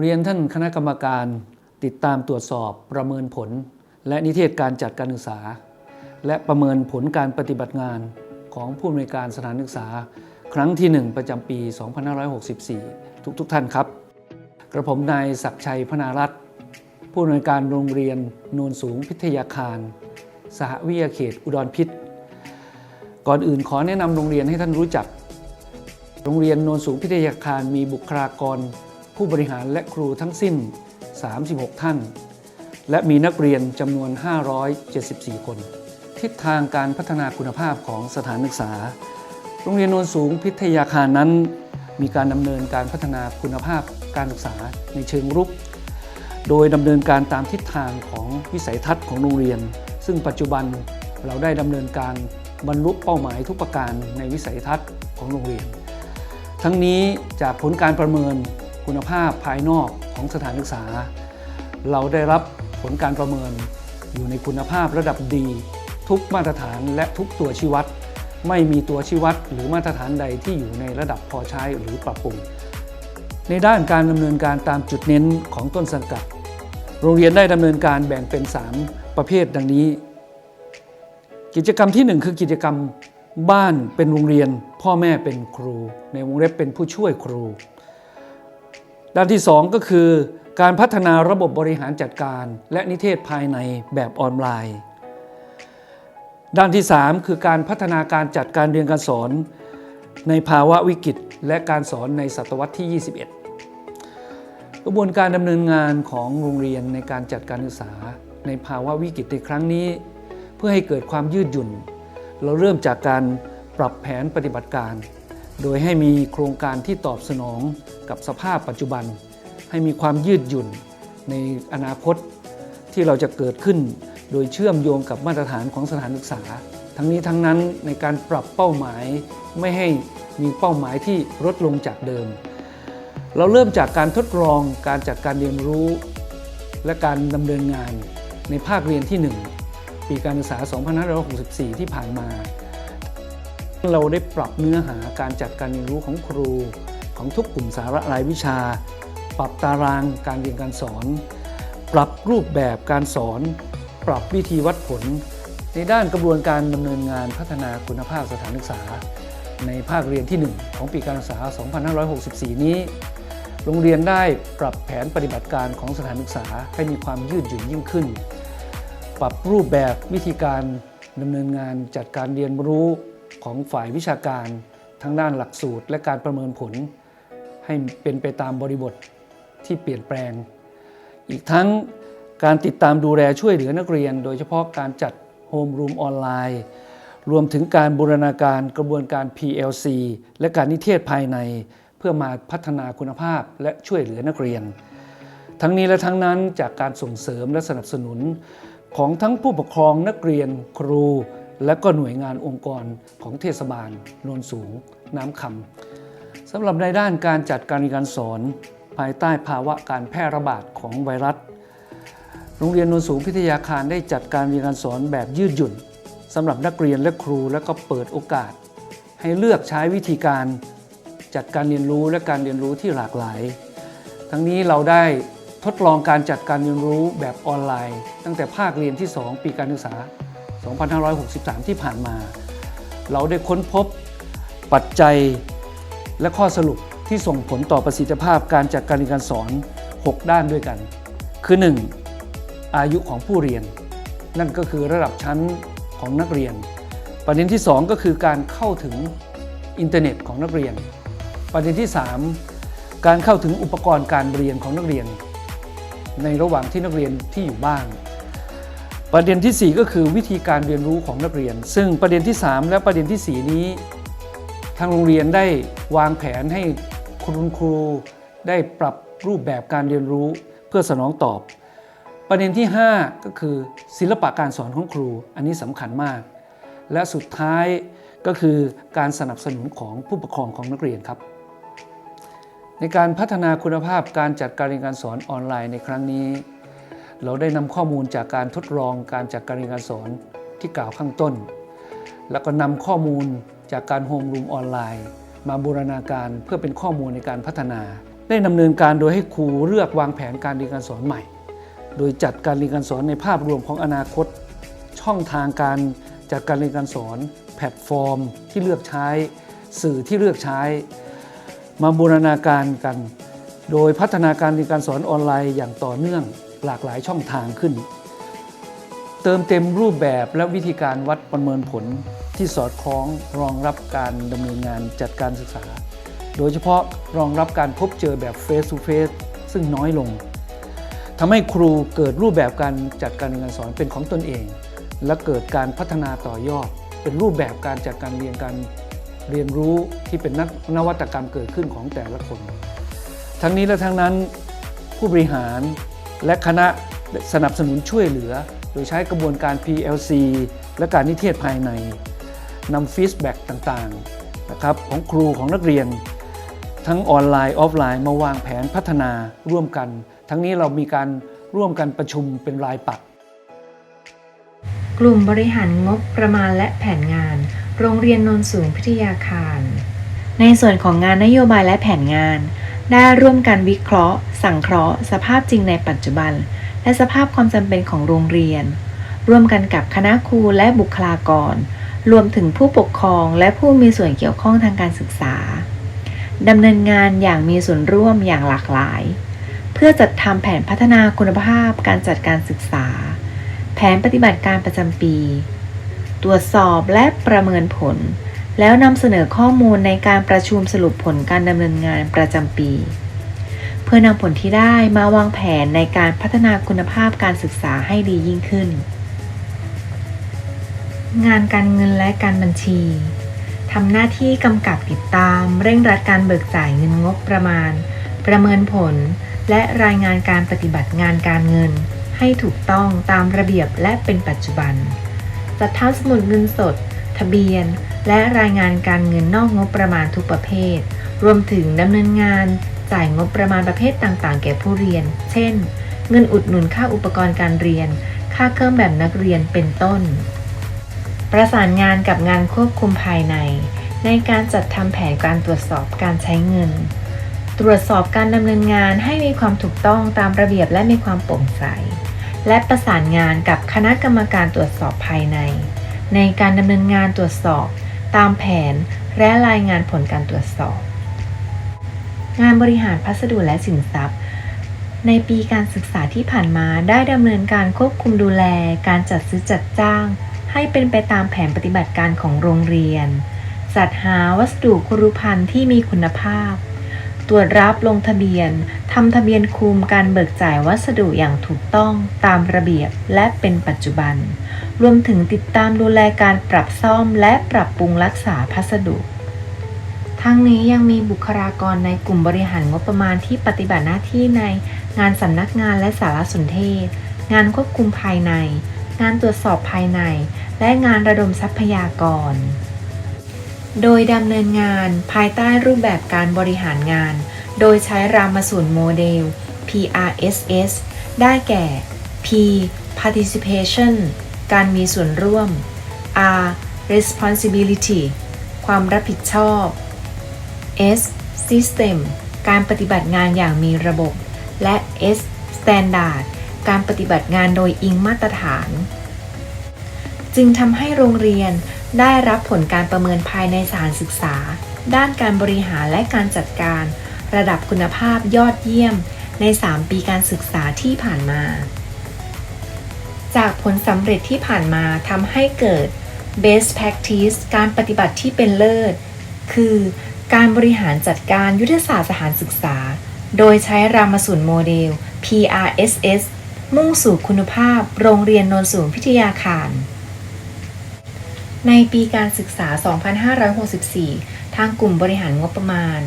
เรียนท่านคณะกรรมการติดตามตรวจสอบประเมินผล และนิเทศการจัดการศึกษา และประเมินผลการปฏิบัติงานของผู้อำนวยการสถานศึกษา ครั้งที่ 1 ประจำปี 2564 ทุกทุกท่านครับ กระผมนายศักชัยพนารัตน์ผู้อำนวยการโรงเรียนโนนสูงพิทยาคาร สหวิทยาเขตอุดรพิษ ก่อนอื่นขอแนะนำโรงเรียนให้ท่านรู้จัก โรงเรียนโนนสูงพิทยาคารมีบุคลากร ผู้บริหารและครูทั้งสิ้น 36 ท่าน และมีนักเรียนจำนวน 574 คน ทิศทางการพัฒนาคุณภาพของสถานศึกษา โรงเรียนโนนสูงพิทยาคารนั้น มีการดำเนินการพัฒนาคุณภาพการศึกษาในเชิงรุก โดยดำเนินการตามทิศทางของวิสัยทัศน์ของโรงเรียน ซึ่งปัจจุบันเราได้ดำเนินการบรรลุเป้าหมายทุกประการในวิสัยทัศน์ของโรงเรียน ทั้งนี้จากผลการประเมิน คุณภาพภายนอกของสถานศึกษา เราได้รับผลการประเมินอยู่ในคุณภาพระดับดี ทุกมาตรฐานและทุกตัวชี้วัด ไม่มีตัวชี้วัดหรือมาตรฐานใดที่อยู่ในระดับพอใช้หรือปรับปรุง ในด้านการดำเนินการตามจุดเน้นของต้นสังกัด โรงเรียนได้ดำเนินการแบ่งเป็น 3 ประเภทดังนี้ กิจกรรมที่ 1 คือกิจกรรมบ้านเป็นโรงเรียน พ่อแม่เป็นครู ในวงเล็บเป็นผู้ช่วยครู ด้านที่ 2 ก็คือ การพัฒนาระบบบริหารจัดการ และนิเทศภายในแบบออนไลน์ ด้านที่ 3 คือการพัฒนาการจัดการเรียนการสอน ในภาวะวิกฤตและการสอนในศตวรรษที่ 21 กระบวนการดำเนินงานของโรงเรียนในการจัดการศึกษา ในภาวะวิกฤตในครั้งนี้ เพื่อให้เกิดความยืดหยุ่น เราเริ่มจากการปรับแผนปฏิบัติการ โดยให้มีโครงการที่ตอบสนองกับสภาพปัจจุบัน ให้มีความยืดหยุ่นในอนาคตที่เราจะเกิดขึ้น โดยเชื่อมโยงกับมาตรฐานของสถานศึกษา ทั้งนี้ทั้งนั้นในการปรับเป้าหมายไม่ให้มีเป้าหมายที่ลดลงจากเดิม เราเริ่มจากการทดลองการจัดการเรียนรู้ และการดำเนินงานในภาคเรียนที่ 1 ปีการศึกษา 2564 ที่ผ่านมา เราได้ปรับเนื้อหาการจัดการเรียนรู้ของครู ของทุกกลุ่มสาระรายวิชา ปรับตารางการเรียนการสอน ปรับรูปแบบการสอน ปรับวิธีวัดผล ในด้านกระบวนการดำเนินงานพัฒนาคุณภาพสถานศึกษา ในภาคเรียนที่ 1 ของปีการศึกษา 2564 นี้ โรงเรียนได้ปรับแผนปฏิบัติการของสถานศึกษาให้มีความยืดหยุ่นยิ่งขึ้น ปรับรูปแบบวิธีการดำเนินงานจัดการเรียนรู้ ของฝ่ายวิชาการทั้งด้านหลักสูตร และการประเมินผล ให้เป็นไปตามบริบทที่เปลี่ยนแปลง อีกทั้งการติดตามดูแลช่วยเหลือนักเรียน โดยเฉพาะการจัดโฮมรูมออนไลน์รวมถึงการบูรณาการกระบวนการ PLC และการนิเทศภายใน เพื่อมาพัฒนาคุณภาพและช่วยเหลือนักเรียน ทั้งนี้และทั้งนั้นจากการส่งเสริมและสนับสนุน ของทั้งผู้ปกครองนักเรียนครู และก็หน่วยงานองค์กรของเทศบาลโนนสูงน้ำคำสำหรับในด้านการจัดการเรียนการสอน ภายใต้ภาวะการแพร่ระบาดของไวรัส โรงเรียนโนนสูงพิทยาคารได้จัดการเรียนการสอนแบบยืดหยุ่นสำหรับนักเรียนและครูและก็เปิดโอกาส ให้เลือกใช้วิธีการจัดการเรียนรู้และการเรียนรู้ที่หลากหลาย ทั้งนี้เราได้ทดลองการจัดการเรียนรู้แบบออนไลน์ ตั้งแต่ภาคเรียนที่ 2 ปีการศึกษา 2563 ที่ผ่านมา เราได้ค้นพบปัจจัยและข้อสรุปที่ส่งผลต่อประสิทธิภาพการจัดการเรียนการสอน 6 ด้านด้วยกัน คือ 1. อายุของผู้เรียน นั่นก็คือระดับชั้นของนักเรียน ประเด็นที่ 2 ก็คือการเข้าถึงอินเทอร์เน็ตของนักเรียน ประเด็นที่ 3 การเข้าถึงอุปกรณ์การเรียนของนักเรียน ในระหว่างที่นักเรียนที่อยู่บ้าน ประเด็นที่ 4 ก็คือวิธีการเรียนรู้ของนักเรียน ซึ่งประเด็นที่ 3 และประเด็นที่ 4 นี้ ทางโรงเรียนได้วางแผนให้คุณครู ได้ปรับรูปแบบการเรียนรู้เพื่อสนองตอบ ประเด็นที่ 5 ก็คือศิลปะการสอนของครู อันนี้สำคัญมาก และสุดท้ายก็คือการสนับสนุนของผู้ปกครองของนักเรียนครับ ในการพัฒนาคุณภาพการจัดการเรียนการสอนออนไลน์ในครั้งนี้ เราได้นำข้อมูลจากการทดลองการจัดการเรียนการสอนที่กล่าวข้างต้น แล้วก็นำข้อมูลจากการโฮมรูมออนไลน์ มาบูรณาการเพื่อเป็นข้อมูลในการพัฒนา ได้ดำเนินการโดยให้ครูเลือกวางแผนการเรียนการสอนใหม่ โดยจัดการเรียนการสอนในภาพรวมของอนาคต ช่องทางการจัดการเรียนการสอน แพลตฟอร์ม ที่เลือกใช้ สื่อที่เลือกใช้ มาบูรณาการกัน โดยพัฒนาการเรียนการสอนออนไลน์อย่างต่อเนื่อง หลากหลายช่องทางขึ้น เติมเต็มรูปแบบและวิธีการวัดประเมินผลที่สอดคล้องรองรับการดำเนินงานจัดการศึกษา โดยเฉพาะรองรับการพบเจอแบบ Face to Face ซึ่งน้อยลงทำให้ครูเกิดรูปแบบการจัดการเรียนการสอนเป็นของตนเอง และเกิดการพัฒนาต่อยอด เป็นรูปแบบการจัดการเรียนการเรียนรู้ที่เป็นนวัตกรรมเกิดขึ้นของแต่ละคน ทั้งนี้และทั้งนั้นผู้บริหาร และคณะสนับสนุนช่วยเหลือ โดยใช้กระบวนการ PLC และการนิเทศภายในนำฟีดแบ็กต่างๆนะครับของครูของนักเรียน ทั้งออนไลน์ออฟไลน์มาวางแผนพัฒนาร่วมกัน ทั้งนี้เรามีการร่วมกันประชุมเป็นรายปักกลุ่มบริหารงบประมาณและแผนงาน โรงเรียนนนสูงพิทยาคาร ในส่วนของงานนโยบายและแผนงาน ได้ร่วมกันวิเคราะห์ สังเคราะห์ สภาพจริงในปัจจุบัน และสภาพความจำเป็นของโรงเรียน ร่วมกันกับคณะครูและบุคลากร รวมถึงผู้ปกครองและผู้มีส่วนเกี่ยวข้องทางการศึกษาดำเนินงานอย่างมีส่วนร่วมอย่างหลากหลาย เพื่อจัดทำแผนพัฒนาคุณภาพการจัดการศึกษา แผนปฏิบัติการประจำปี ตรวจสอบและประเมินผล แล้วนำเสนอข้อมูลในการประชุมสรุปผลการดำเนินงานประจำปี เพื่อนำผลที่ได้มาวางแผนในการพัฒนาคุณภาพการศึกษาให้ดียิ่งขึ้น งานการเงินและการบัญชีทำหน้าที่กำกับติดตาม เร่งรัดการเบิกจ่ายเงินงบประมาณ ประเมินผล และรายงานการปฏิบัติงานการเงิน ให้ถูกต้องตามระเบียบและเป็นปัจจุบันจัดทำสมุดเงินสด ทะเบียน และรายงานการเงินนอกงบประมาณทุกประเภท รวมถึงดำเนินงานจ่ายงบประมาณประเภทต่างๆ แก่ผู้เรียน เช่น เงินอุดหนุนค่าอุปกรณ์การเรียน ค่าเครื่องแบบนักเรียนเป็นต้น ประสานงานกับงานควบคุมภายใน ในการจัดทำแผนการตรวจสอบการใช้เงิน ตรวจสอบการดำเนินงานให้มีความถูกต้องตามระเบียบและมีความโปร่งใส และประสานงานกับคณะกรรมการตรวจสอบภายใน ในการดำเนินงานตรวจสอบ ตามแผนและรายงานผลการตรวจสอบ งานบริหารพัสดุและสินทรัพย์ ในปีการศึกษาที่ผ่านมาได้ดำเนินการควบคุมดูแล การจัดซื้อจัดจ้าง ให้เป็นไปตามแผนปฏิบัติการของโรงเรียน จัดหาวัสดุครุภัณฑ์ที่มีคุณภาพ ตรวจรับลงทะเบียนทำทะเบียนคุมการเบิกจ่ายวัสดุอย่างถูกต้องตามระเบียบและเป็นปัจจุบัน รวมถึงติดตามดูแลการปรับซ่อมและปรับปรุงรักษาพัสดุ ทั้งนี้ยังมีบุคลากรในกลุ่มบริหารงบประมาณที่ปฏิบัติหน้าที่ในงานสำนักงานและสารสนเทศ งานควบคุมภายใน งานตรวจสอบภายใน และงานระดมทรัพยากร โดยดำเนินงานภายใต้รูปแบบการบริหารงาน โดยใช้รามสูตรโมเดล PRSS ได้แก่ P participation การมีส่วนร่วม R responsibility ความรับผิดชอบ S system การปฏิบัติงานอย่างมีระบบ และ S standard การปฏิบัติงานโดยอิงมาตรฐาน จึงทำให้โรงเรียนได้รับผลการประเมินภายในสถานศึกษา ด้านการบริหารและการจัดการ ระดับคุณภาพยอดเยี่ยมใน 3 ปีการศึกษาที่ผ่านมา จากผลสำเร็จที่ผ่านมาทำให้เกิด best practice การปฏิบัติที่เป็นเลิศ คือการบริหารจัดการยุทธศาสตร์สถานศึกษา โดยใช้รามสูตรโมเดล PRSS มุ่งสู่คุณภาพโรงเรียนโนนสูงพิทยาคาร ในปีการศึกษา 2564 ทางกลุ่มบริหารงบประมาณ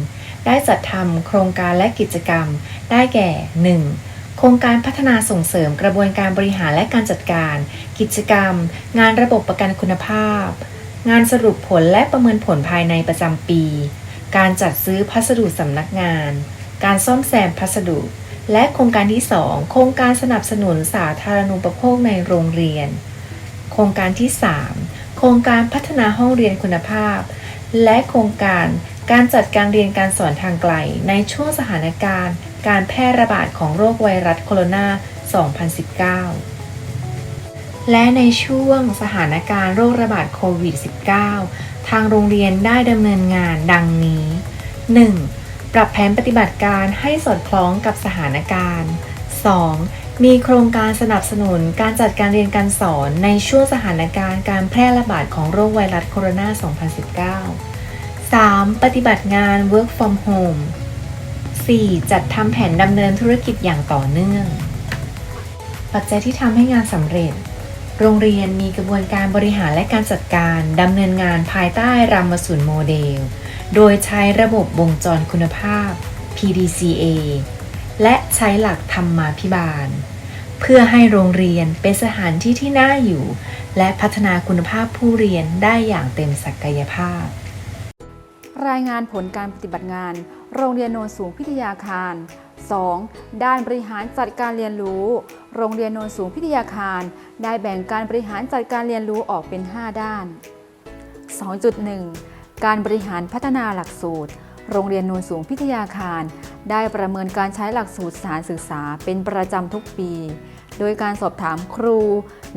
ได้จัดทำโครงการและกิจกรรม ได้แก่ 1. โครงการพัฒนาส่งเสริมกระบวนการบริหารและการจัดการ กิจกรรม งานระบบประกันคุณภาพ งานสรุปผลและประเมินผลภายในประจำปี การจัดซื้อพัสดุสำนักงาน การซ่อมแซมพัสดุ และโครงการที่ 2 โครงการสนับสนุนสาธารณูปโภคในโรงเรียน โครงการที่ 3 โครงการพัฒนาห้องเรียนคุณภาพ และโครงการการจัดการเรียนการสอนทางไกลในช่วงสถานการณ์ การแพร่ระบาดของโรคไวรัสโคโรนา 2019 และในช่วงสถานการณ์โรคระบาดโควิด -19 ทางโรงเรียนได้ดำเนินงานดังนี้ 1. ปรับแผนปฏิบัติการให้สอดคล้องกับสถานการณ์ 2. มีโครงการสนับสนุนการจัดการเรียนการสอนในช่วงสถานการณ์การแพร่ระบาดของโรคไวรัสโคโรนา 2019 3. ปฏิบัติงาน work from home 4. จัดทำแผนดำเนินธุรกิจอย่างต่อเนื่อง ปัจจัยที่ทำให้งานสำเร็จ โรงเรียนมีกระบวนการบริหารและการจัดการดำเนินงานภายใต้รามสูนโมเดล โดยใช้ระบบวงจรคุณภาพ PDCA และใช้หลักธรรมาภิบาล เพื่อให้โรงเรียนเป็นสถานที่ที่น่าอยู่ และพัฒนาคุณภาพผู้เรียนได้อย่างเต็มศักยภาพ รายงานผลการปฏิบัติงาน โรงเรียนโนนสูงพิทยาคาร 2. ด้านบริหารจัดการเรียนรู้ โรงเรียนโนนสูงพิทยาคาร ได้แบ่งการบริหารจัดการเรียนรู้ออกเป็น 5 ด้าน 2.1 การบริหารพัฒนาหลักสูตร โรงเรียนโนนสูงพิทยาคาร ได้ประเมินการใช้หลักสูตรสานศึกษาเป็นประจำทุกปี โดยการสอบถามครู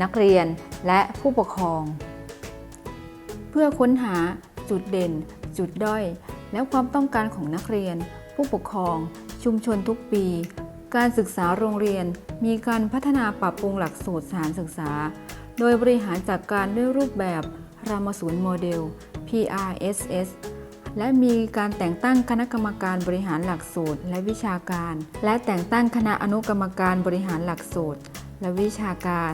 นักเรียน และผู้ปกครอง เพื่อค้นหาจุดเด่น จุดด้อย และความต้องการของนักเรียน ผู้ปกครอง ชุมชนทุกปี การศึกษาโรงเรียนมีการพัฒนาปรับปรุงหลักสูตรสถานศึกษา โดยบริหารจัดการด้วยรูปแบบรามสูนโมเดล PRSS และมีการแต่งตั้งคณะกรรมการบริหารหลักสูตร และวิชาการ และแต่งตั้งคณะอนุกรรมการบริหารหลักสูตร และวิชาการ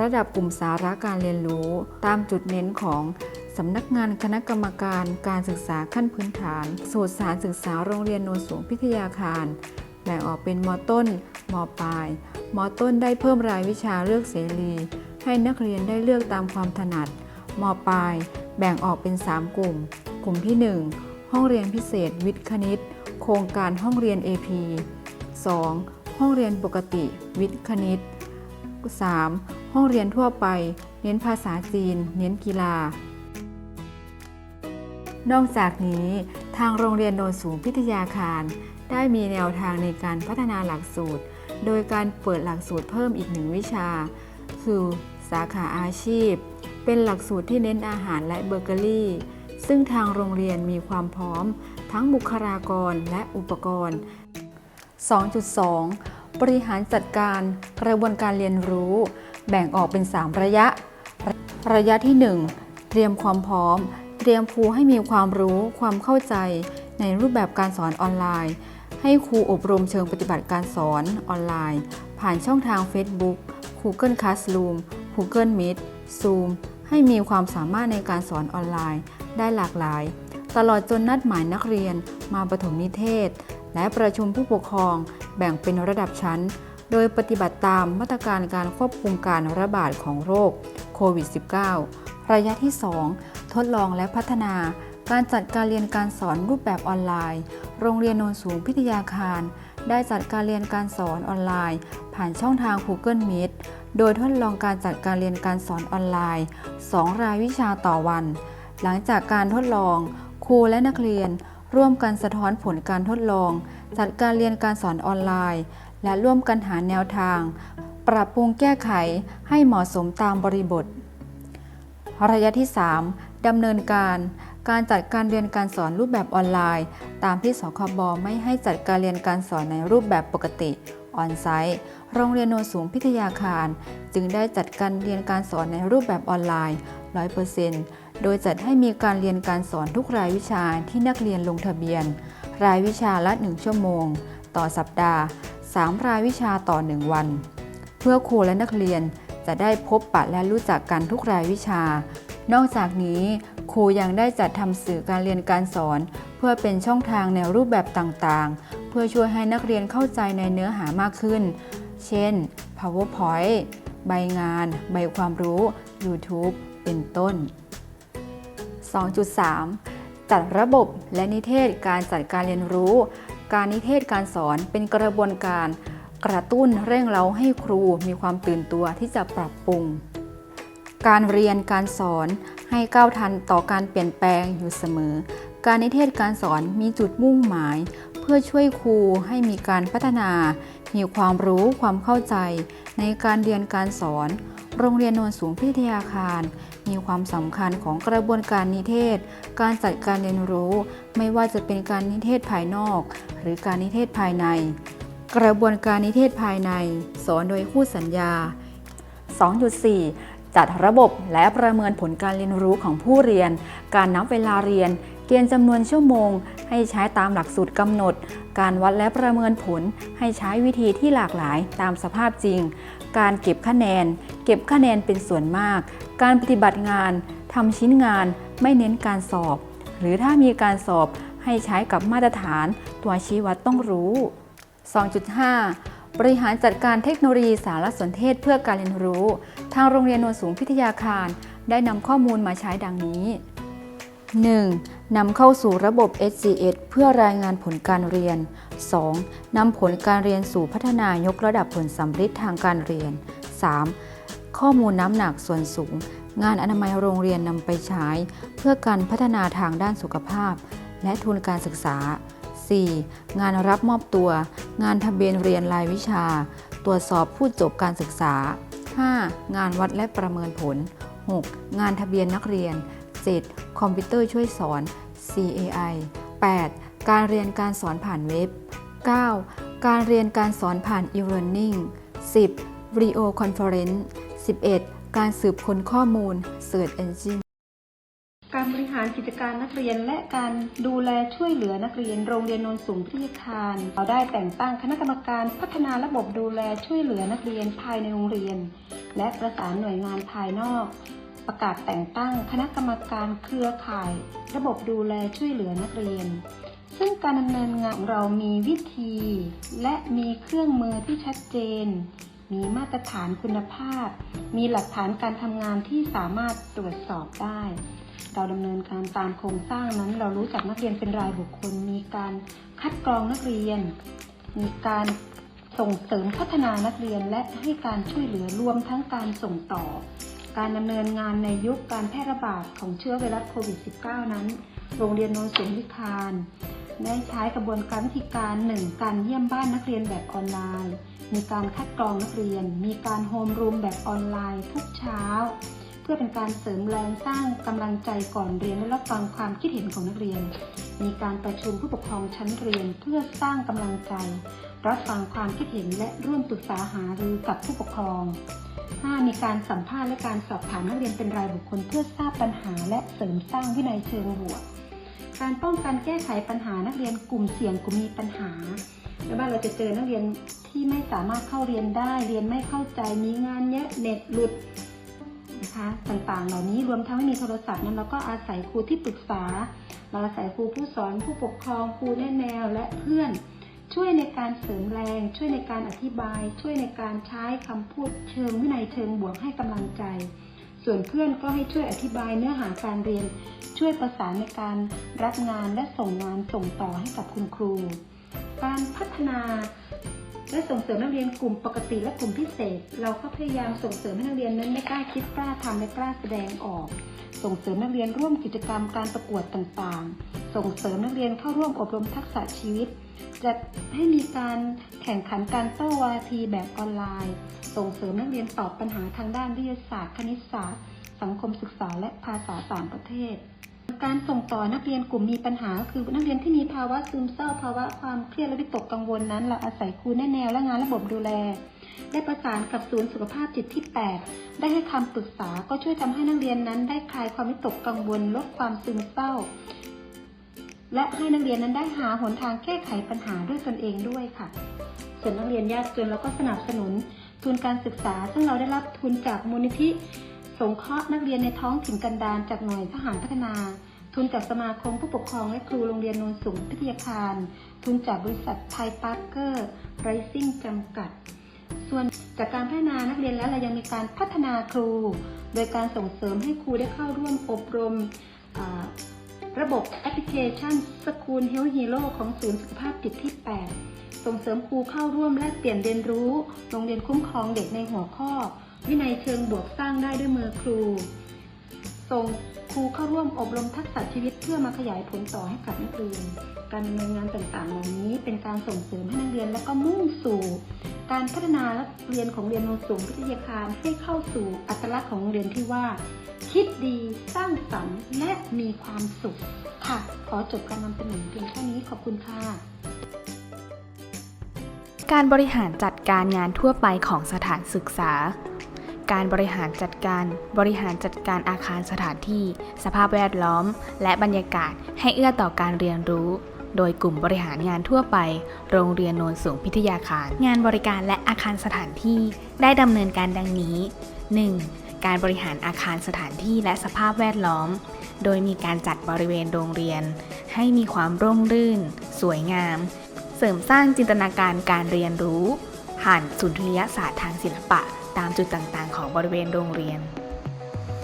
ระดับกลุ่มสาระการเรียนรู้ ตามจุดเน้นของ สำนักงานคณะกรรมการการศึกษาขั้นพื้นฐาน สูตรสารศึกษาโรงเรียนโนนสูงพิทยาคาร แบ่งออกเป็นมต้น มปลาย มต้นได้เพิ่มรายวิชาเลือกเสรี ให้นักเรียนได้เลือกตามความถนัด มปลาย แบ่งออกเป็น 3 กลุ่ม กลุ่มที่ 1 ห้องเรียนพิเศษ วิทย์คณิต โครงการห้องเรียน AP 2. ห้องเรียนปกติ วิทย์คณิต 3. ห้องเรียนทั่วไป เน้นภาษาจีน เน้นกีฬา นอกจากนี้ทางโรงเรียนโนนสูงพิทยาคาร ได้มีแนวทางในการพัฒนาหลักสูตร โดยการเปิดหลักสูตรเพิ่มอีกหนึ่งวิชา คือสาขาอาชีพ เป็นหลักสูตรที่เน้นอาหารและเบเกอรี่ ซึ่งทางโรงเรียนมีความพร้อม ทั้งบุคลากรและอุปกรณ์ 2.2 บริหารจัดการกระบวนการเรียนรู้ แบ่งออกเป็น 3 ระยะ ระยะที่ 1 เตรียมความพร้อม เตรียมครูให้มีความรู้ความเข้าใจในรูปแบบการสอนออนไลน์ ให้ครูอบรมเชิงปฏิบัติการสอนออนไลน์ ผ่านช่องทาง Facebook Google Classroom Google Meet Zoom ให้มีความสามารถในการสอนออนไลน์ ได้หลากหลาย ตลอดจนนัดหมายนักเรียนมาปฐมนิเทศ และประชุมผู้ปกครองแบ่งเป็นระดับชั้น โดยปฏิบัติตามมาตรการการควบคุมการระบาดของโรคโควิด -19 ระยะที่ 2 ดลองและพัฒนา การจัดการเรียนการสอนรูปแบบออนไลน์ โรงเรียนโนนสูงพิทยาคาร ได้จัดการเรียนการสอนออนไลน์ ผ่านช่องทาง Google Meet โดยทดลองการจัดการเรียนการสอนออนไลน์ 2 รายวิชาต่อวัน หลังจากการทดลอง ครูและนักเรียน ร่วมกันสะท้อนผลการทดลอง จัดการเรียนการสอนออนไลน์ และร่วมกันหาแนวทาง ปรับปรุงแก้ไขให้เหมาะสมตามบริบทระยะที่ 3 ดำเนินการการจัดการเรียนการสอนรูปแบบออนไลน์ ตามที่สคบไม่ให้จัดการเรียนการสอนในรูปแบบปกติออนไซต์โรงเรียนโนนสูงพิทยาคาร จึงได้จัดการเรียนการสอนในรูปแบบออนไลน์ 100%โดยจัดให้มีการเรียนการสอนทุกรายวิชาที่นักเรียนลงทะเบียน รายวิชาละ 1 ชั่วโมง ต่อสัปดาห์ 3 รายวิชาต่อ 1 วัน เพื่อครูและนักเรียนจะได้พบปะและรู้จักกันทุกรายวิชา นอกจากนี้ครูยังได้จัดทำสื่อการเรียนการสอน เพื่อเป็นช่องทางในรูปแบบต่างๆ เพื่อช่วยให้นักเรียนเข้าใจในเนื้อหามากขึ้น เช่น PowerPoint ใบงาน ใบความรู้ YouTube เป็นต้น 2.3 จัดระบบและนิเทศการจัดการเรียนรู้ การนิเทศการสอนเป็นกระบวนการ กระตุ้นเร่งเร้าให้ครูมีความตื่นตัวที่จะปรับปรุง การเรียนการสอนให้ก้าวทันต่อการเปลี่ยนแปลงอยู่เสมอ การนิเทศการสอนมีจุดมุ่งหมาย เพื่อช่วยครูให้มีการพัฒนา มีความรู้ความเข้าใจ ในการเรียนการสอน โรงเรียนโนนสูงพิทยาคาร มีความสำคัญของกระบวนการนิเทศ การจัดการเรียนรู้ ไม่ว่าจะเป็นการนิเทศภายนอก หรือการนิเทศภายใน กระบวนการนิเทศภายใน สอนโดยคู่สัญญา 2.4 จัดระบบและประเมินผลการเรียนรู้ของผู้เรียน การนับเวลาเรียน เกณฑ์จำนวนชั่วโมง ให้ใช้ตามหลักสูตรกำหนด การวัดและประเมินผล ให้ใช้วิธีที่หลากหลายตามสภาพจริง การเก็บคะแนน เก็บคะแนนเป็นส่วนมาก การปฏิบัติงานทำชิ้นงาน ไม่เน้นการสอบ หรือถ้ามีการสอบให้ใช้กับมาตรฐาน ตัวชี้วัดต้องรู้ 2.5 บริหารจัดการเทคโนโลยีสารสนเทศเพื่อการเรียนรู้ ทางโรงเรียนโนนสูงพิทยาคาร ได้นำข้อมูลมาใช้ดังนี้ 1. นำเข้าสู่ระบบ SCS เพื่อรายงานผลการเรียน 2. นำผลการเรียนสู่พัฒนายกระดับผลสำฤทธิ์ทางการเรียน 3. ข้อมูลน้ำหนักส่วนสูง งานอนามัยโรงเรียนนำไปใช้ เพื่อการพัฒนาทางด้านสุขภาพ และทุนการศึกษา 4. งานรับมอบตัว งานทะเบียนเรียนรายวิชา ตรวจสอบผู้จบการศึกษา 5. งานวัดและประเมินผล 6. งานทะเบียนนักเรียน 7. คอมพิวเตอร์ช่วยสอน CAI 8. การเรียนการสอนผ่านเว็บ 9. การเรียนการสอนผ่าน e-learning 10. Video Conference 11. การสืบค้นข้อมูล Search Engine หารกิจการนักเรียนและการดูแลช่วยเหลือนักเรียนโรงเรียนโนนสูงพิทยาคารเราได้แต่งตั้งคณะกรรมการพัฒนาระบบดูแลช่วยเหลือนักเรียนภายในโรงเรียน และประสานหน่วยงานภายนอก ประกาศแต่งตั้งคณะกรรมการเครือข่าย ระบบดูแลช่วยเหลือนักเรียน ซึ่งการดำเนินงานของเรามีวิธี และมีเครื่องมือที่ชัดเจนมีมาตรฐานคุณภาพ มีหลักฐานการทำงานที่สามารถตรวจสอบได้ เราดำเนินการตามโครงสร้างนั้น เรารู้จักนักเรียนเป็นรายบุคคล มีการคัดกรองนักเรียน มีการส่งเสริมพัฒนานักเรียนและให้การช่วยเหลือรวมทั้งการส่งต่อ การดำเนินงานในยุคการแพร่ระบาดของเชื้อไวรัสโควิด -19 นั้น โรงเรียนโนนสูงวิคารได้ใช้กระบวนการวิธีการหนึ่งการเยี่ยมบ้านนักเรียนแบบออนไลน์ มีการคัดกรองนักเรียน มีการโฮมรูมแบบออนไลน์ทุกเช้า พื่อเป็นการเสริมแรงสร้างกำลังใจก่อนเรียนและรับฟังความคิดเห็นของนักเรียน มีการประชุมผู้ปกครองชั้นเรียนเพื่อสร้างกำลังใจ รับฟังความคิดเห็นและร่วมปรึกษาหารือกับผู้ปกครอง 5. มีการสัมภาษณ์และการสอบถามนักเรียนเป็นรายบุคคลเพื่อทราบปัญหาและเสริมสร้างวินัยเชิงบวก การป้องกันแก้ไขปัญหานักเรียนกลุ่มเสี่ยงกลุ่มมีปัญหาไม่ว่าเราจะเจอนักเรียนที่ไม่สามารถเข้าเรียนได้ เรียนไม่เข้าใจ มีงานเยอะเน็ตหลุด นะคะต่างๆ เหล่านี้รวมทั้งไม่มีโทรศัพท์นั้นเราก็อาศัยครูที่ปรึกษาเราอาศัยครูผู้สอนผู้ปกครองครูแนะแนวและเพื่อน ช่วยในการเสริมแรง ช่วยในการอธิบาย ช่วยในการใช้คำพูดเชิงวินัยเชิงบวกให้กำลังใจ ส่วนเพื่อนก็ให้ช่วยอธิบายเนื้อหาการเรียน ช่วยประสานในการรับงานและส่งงานส่งต่อให้กับคุณครู การพัฒนา และส่งเสริมนักเรียนกลุ่มปกติและกลุ่มพิเศษ เราก็พยายามส่งเสริมให้นักเรียนนั้นได้กล้าคิดกล้าทำและกล้าแสดงออก ส่งเสริมนักเรียนร่วมกิจกรรมการประกวดต่างๆ ส่งเสริมนักเรียนเข้าร่วมอบรมทักษะชีวิตจัดให้มีการแข่งขันการโต้วาทีแบบออนไลน์ ส่งเสริมนักเรียนตอบปัญหาทางด้านวิทยาศาสตร์ คณิตศาสตร์ สังคมศึกษาและภาษาต่างประเทศ การส่งต่อนักเรียนกลุ่มมีปัญหา คือนักเรียนที่มีภาวะซึมเศร้าภาวะความเครียดและวิตกกังวลนั้น เราอาศัยครูแนแนวและงานระบบดูแล ได้ประสานกับศูนย์สุขภาพจิตที่ 8 ได้ให้คำปรึกษาก็ช่วยทำให้นักเรียนนั้น ได้คลายความวิตกกังวลลดความซึมเศร้า และให้นักเรียนนั้นได้หาหนทางแก้ไขปัญหาด้วยตนเองด้วยค่ะ ส่วนนักเรียนยากจนเราก็สนับสนุนทุนการศึกษา ซึ่งเราได้รับทุนจากมูลนิธิ สงเคราะห์นักเรียนในท้องถิ่นกันดารจากหน่วยทหารพัฒนา ทุนจากสมาคมผู้ปกครองและครูโรงเรียนโนนสูงพิทยาคาร ทุนจากบริษัทไทยปาร์เกอร์ไรซิ่งจำกัด ส่วนจากการพัฒนานักเรียนแล้วเรายังมีการพัฒนาครู โดยการส่งเสริมให้ครูได้เข้าร่วมอบรมระบบแอปพลิเคชัน School Health Hero ของศูนย์สุขภาพจิตที่ 8 ส่งเสริมครูเข้าร่วมแลกเปลี่ยนเรียนรู้ โรงเรียนคุ้มครองเด็กในหัวข้อ วินัยเชิงบวกสร้างได้ด้วยมือครู ส่งครูเข้าร่วมอบรมทักษะชีวิตเพื่อมาขยายผลต่อให้กับนักเรียน การดำเนินงานต่างๆเหล่านี้เป็นการส่งเสริมให้นักเรียน และก็มุ่งสู่ การพัฒนานักเรียนของเรียนโนนสูงพิทยาคารให้เข้าสู่อัตลักษณ์ของโรงเรียนที่ว่า คิดดีสร้างสรรค์และมีความสุข ค่ะ ขอจบการนำเสนอเพียงเท่านี้ขอบคุณค่ะ การบริหารจัดการงานทั่วไปของสถานศึกษา การบริหารจัดการบริหารจัดการอาคารสถานที่ สภาพแวดล้อม และบรรยากาศให้เอื้อต่อการเรียนรู้ โดยกลุ่มบริหารงานทั่วไป โรงเรียนโนนสูงพิทยาคาร งานบริการและอาคารสถานที่ได้ดำเนินการดังนี้ 1. การบริหารอาคารสถานที่และสภาพแวดล้อม โดยมีการจัดบริเวณโรงเรียน ให้มีความร่มรื่น สวยงาม เสริมสร้างจินตนาการการเรียนรู้ ผ่านสุนทรียศาสตร์ทางศิลปะ ตามจุดต่างๆ ของบริเวณโรงเรียน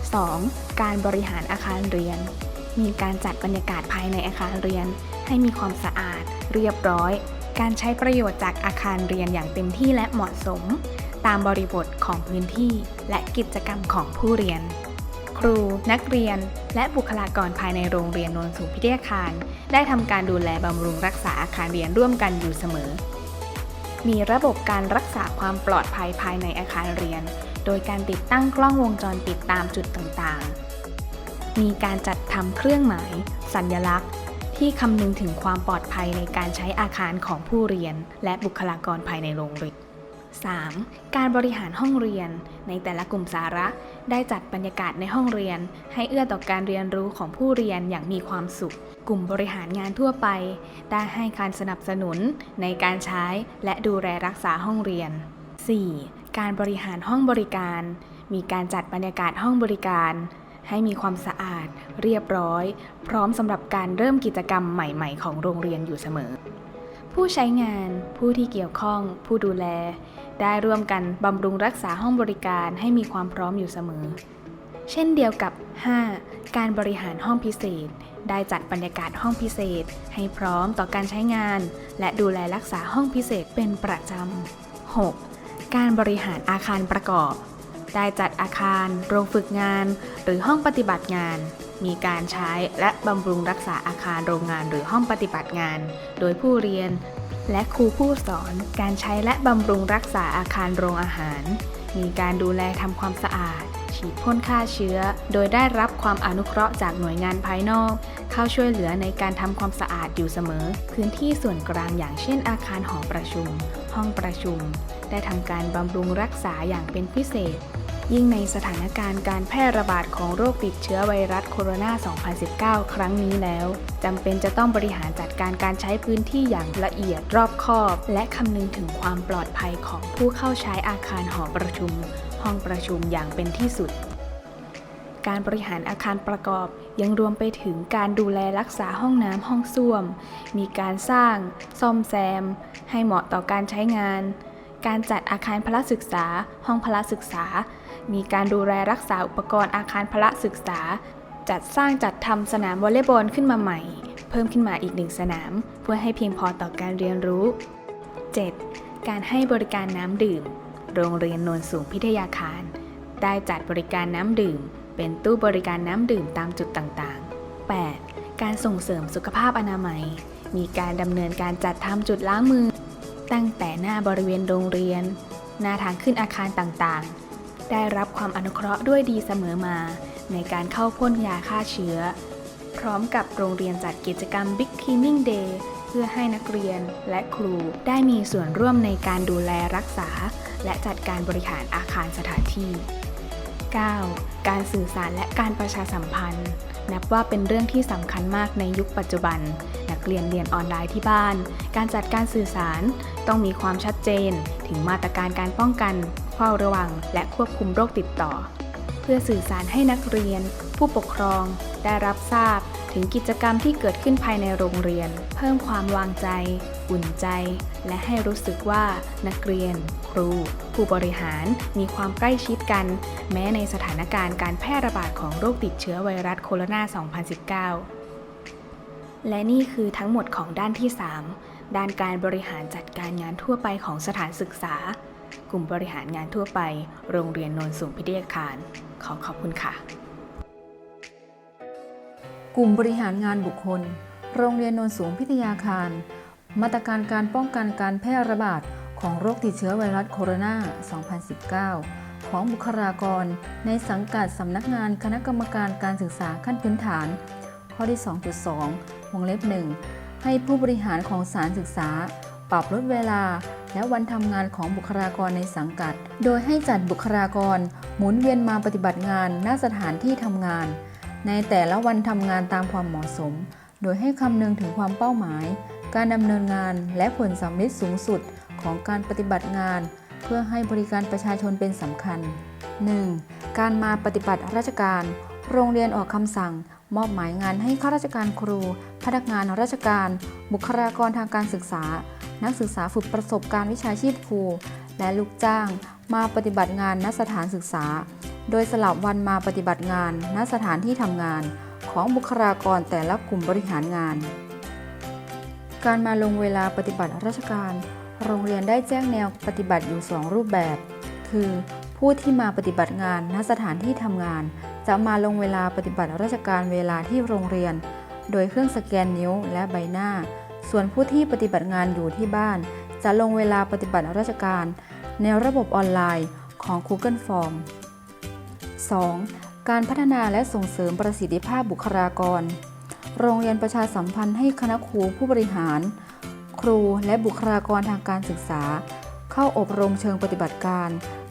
2. การบริหารอาคารเรียน มีการจัดบรรยากาศภายในอาคารเรียน ให้มีความสะอาด เรียบร้อย การใช้ประโยชน์จากอาคารเรียนอย่างเต็มที่และเหมาะสม ตามบริบทของพื้นที่และกิจกรรมของผู้เรียน ครู นักเรียน และบุคลากรภายในโรงเรียนนนสูงพิทยาคาร ได้ทำการดูแลบำรุงรักษาอาคารเรียนร่วมกันอยู่เสมอ มีระบบการรักษาความปลอดภัยภายในอาคารเรียน โดยการติดตั้งกล้องวงจรปิดตามจุดต่างๆ มีการจัดทำเครื่องหมาย สัญลักษณ์ ที่คำนึงถึงความปลอดภัยในการใช้อาคารของผู้เรียน และบุคลากรภายในโรงเรียน 3. การบริหารห้องเรียน ในแต่ละกลุ่มสาระ ได้จัดบรรยากาศในห้องเรียน ให้เอื้อต่อการเรียนรู้ของผู้เรียนอย่างมีความสุข กลุ่มบริหารงานทั่วไป ได้ให้การสนับสนุนในการใช้และดูแลรักษาห้องเรียน 4. การบริหารห้องบริการ มีการจัดบรรยากาศห้องบริการ ให้มีความสะอาด เรียบร้อย พร้อมสำหรับการเริ่มกิจกรรมใหม่ ๆ ของโรงเรียนอยู่เสมอ ผู้ใช้งาน ผู้ที่เกี่ยวข้อง ผู้ดูแล ได้ร่วมกันบำรุงรักษาห้องบริการให้มีความพร้อมอยู่เสมอ เช่นเดียวกับ 5. การบริหารห้องพิเศษ ได้จัดบรรยากาศห้องพิเศษ ให้พร้อมต่อการใช้งาน และดูแลรักษาห้องพิเศษเป็นประจำ 6. การบริหารอาคารประกอบ ได้จัดอาคาร โรงฝึกงาน หรือห้องปฏิบัติงานมีการใช้และบำรุงรักษาอาคารโรงงานหรือห้องปฏิบัติงาน โดยผู้เรียน และครูผู้สอน การใช้และบำรุงรักษาอาคารโรงอาหาร มีการดูแลทำความสะอาด ฉีดพ่นฆ่าเชื้อ โดยได้รับความอนุเคราะห์จากหน่วยงานภายนอก เข้าช่วยเหลือในการทำความสะอาดอยู่เสมอ พื้นที่ส่วนกลางอย่างเช่น อาคารหอประชุม ห้องประชุม ได้ทำการบำรุงรักษาอย่างเป็นพิเศษ ยิ่งในสถานการณ์การแพร่ระบาดของโรคติดเชื้อไวรัสโคโรนา 2019 ครั้งนี้แล้วจำเป็นจะต้องบริหารจัดการการใช้พื้นที่อย่างละเอียดรอบคอบ และคำนึงถึงความปลอดภัยของผู้เข้าใช้อาคารหอประชุม ห้องประชุมอย่างเป็นที่สุดการบริหารอาคารประกอบ ยังรวมไปถึงการดูแลรักษาห้องน้ำห้องส้วม มีการสร้าง ซ่อมแซม ให้เหมาะต่อการใช้งาน การจัดอาคารพละศึกษา ห้องพละศึกษา มีการดูแลรักษาอุปกรณ์อาคารพละศึกษา จัดสร้างจัดทำสนามวอลเลย์บอลขึ้นมาใหม่ เพิ่มขึ้นมาอีกหนึ่งสนาม เพื่อให้เพียงพอต่อการเรียนรู้ 7. การให้บริการน้ำดื่ม โรงเรียนโนนสูงพิทยาคาร ได้จัดบริการน้ำดื่ม เป็นตู้บริการน้ำดื่มตามจุดต่างๆ 8. การส่งเสริมสุขภาพอนามัย มีการดำเนินการจัดทำจุดล้างมือ ตั้งแต่หน้าบริเวณโรงเรียน หน้าทางขึ้นอาคารต่างๆ ได้รับความอนุเคราะห์ด้วยดีเสมอมา ในการเข้าพ่นยาฆ่าเชื้อ พร้อมกับโรงเรียนจัดกิจกรรม Big Cleaning Day เพื่อให้นักเรียนและครูได้มีส่วนร่วมในการดูแลรักษา และจัดการบริหารอาคารสถานที่ 9. การสื่อสารและการประชาสัมพันธ์ นับว่าเป็นเรื่องที่สำคัญมากในยุคปัจจุบัน นักเรียนเรียนออนไลน์ที่บ้าน การจัดการสื่อสาร ต้องมีความชัดเจน ถึงมาตรการการป้องกัน เฝ้าระวัง และควบคุมโรคติดต่อ เพื่อสื่อสารให้นักเรียน ผู้ปกครอง ได้รับทราบ ถึงกิจกรรมที่เกิดขึ้นภายในโรงเรียน เพิ่มความวางใจ อุ่นใจ และให้รู้สึกว่านักเรียน ครู ผู้บริหารมีความใกล้ชิดกัน แม้ในสถานการณ์การแพร่ระบาดของโรคติดเชื้อไวรัสโคโรนา 2019 และนี่คือทั้งหมดของด้านที่ 3 ด้านการบริหารจัดการงานทั่วไปของสถานศึกษา กลุ่มบริหารงานทั่วไป โรงเรียนนนสูงพิทยาคาร ขอขอบคุณค่ะ กลุ่มบริหารงานบุคคล โรงเรียนนนสูงพิทยาคาร มาตรการการป้องกันการแพร่ระบาดของโรคติดเชื้อไวรัสโคโรนา 2019 ของบุคลากรในสังกัดสำนักงานคณะกรรมการการศึกษาขั้นพื้นฐาน ข้อที่ 2.2 วงเล็บ 1 ให้ผู้บริหารของสารศึกษา ปรับลดเวลา และวันทำงานของบุคลากรในสังกัด โดยให้จัดบุคลากร หมุนเวียนมาปฏิบัติงานณสถานที่ทำงาน ในแต่ละวันทำงานตามความเหมาะสม โดยให้คำนึงถึงความเป้าหมาย การดำเนินงานและผลสำเร็จสูงสุดของการปฏิบัติงาน เพื่อให้บริการประชาชนเป็นสำคัญ 1. การมาปฏิบัติราชการ โรงเรียนออกคำสั่ง มอบหมายงานให้ข้าราชการครู พนักงานราชการ บุคลากรทางการศึกษา นักศึกษาฝึกประสบการณ์วิชาชีพครู และลูกจ้าง มาปฏิบัติงานณสถานศึกษา โดยสลับวันมาปฏิบัติงานณสถานที่ทำงาน ของบุคลากรแต่ละกลุ่มบริหารงาน การมาลงเวลาปฏิบัติราชการ โรงเรียนได้แจ้งแนวปฏิบัติอยู่ 2 รูปแบบ คือ ผู้ที่มาปฏิบัติงานณสถานที่ทำงาน จะมาลงเวลาปฏิบัติราชการเวลาที่โรงเรียน โดยเครื่องสแกนนิ้วและใบหน้า ส่วนผู้ที่ปฏิบัติงานอยู่ที่บ้าน จะลงเวลาปฏิบัติราชการ ในระบบออนไลน์ของ Google Form 2. การพัฒนาและส่งเสริมประสิทธิภาพบุคลากร โรงเรียนประชาสัมพันธ์ให้คณะครูผู้บริหาร ครูและบุคลากรทางการศึกษา เข้าอบรมเชิงปฏิบัติการ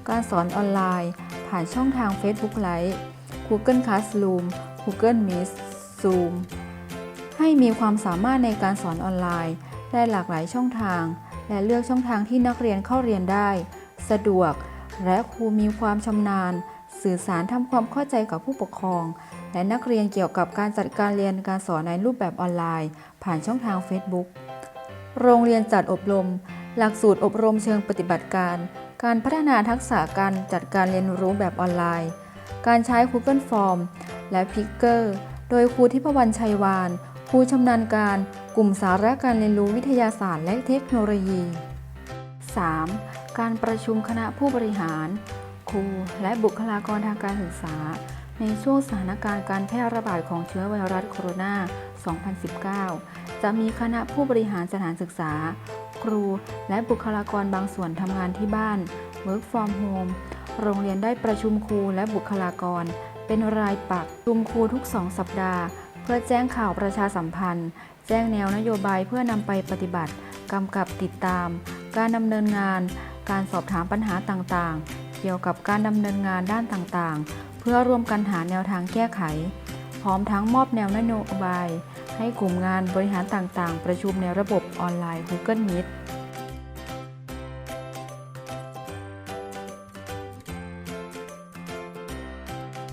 การสอนออนไลน์ ผ่านช่องทาง Facebook Live Google Classroom Google Meet Zoom ให้มีความสามารถในการสอนออนไลน์ ได้หลากหลายช่องทาง และเลือกช่องทางที่นักเรียนเข้าเรียนได้ สะดวก และครูมีความชำนาญ สื่อสารทำความเข้าใจกับผู้ปกครอง และนักเรียนเกี่ยวกับการจัดการเรียนการสอนในรูปแบบออนไลน์ ผ่านช่องทาง Facebook โรงเรียนจัดอบรม หลักสูตรอบรมเชิงปฏิบัติการ การพัฒนาทักษะการจัดการเรียนรู้แบบออนไลน์ การใช้ Google Form และ Picker โดยครูทิพวรรณชัยวานครูชำนาญการกลุ่มสาระการเรียนรู้วิทยาศาสตร์และเทคโนโลยี 3. การประชุมคณะผู้บริหาร ครูและบุคลากรทางการศึกษา ในช่วงสถานการณ์การแพร่ระบาดของเชื้อไวรัสโคโรนา 2019 จะมีคณะผู้บริหารสถานศึกษา ครูและบุคลากรบางส่วนทำงานที่บ้าน Work from Home โรงเรียนได้ประชุมครูและบุคลากร เป็นรายปักประชุมครูทุก2สัปดาห์ เพื่อแจ้งข่าวประชาสัมพันธ์ แจ้งแนวนโยบายเพื่อนำไปปฏิบัติกำกับติดตาม การดำเนินงาน การสอบถามปัญหาต่างๆ เกี่ยวกับการดำเนินงานด้านต่างๆ เพื่อร่วมกันหาแนวทางแก้ไข พร้อมทั้งมอบแนวนโยบาย ให้กลุ่มงานบริหารต่างๆ ประชุมในระบบออนไลน์ Google Meet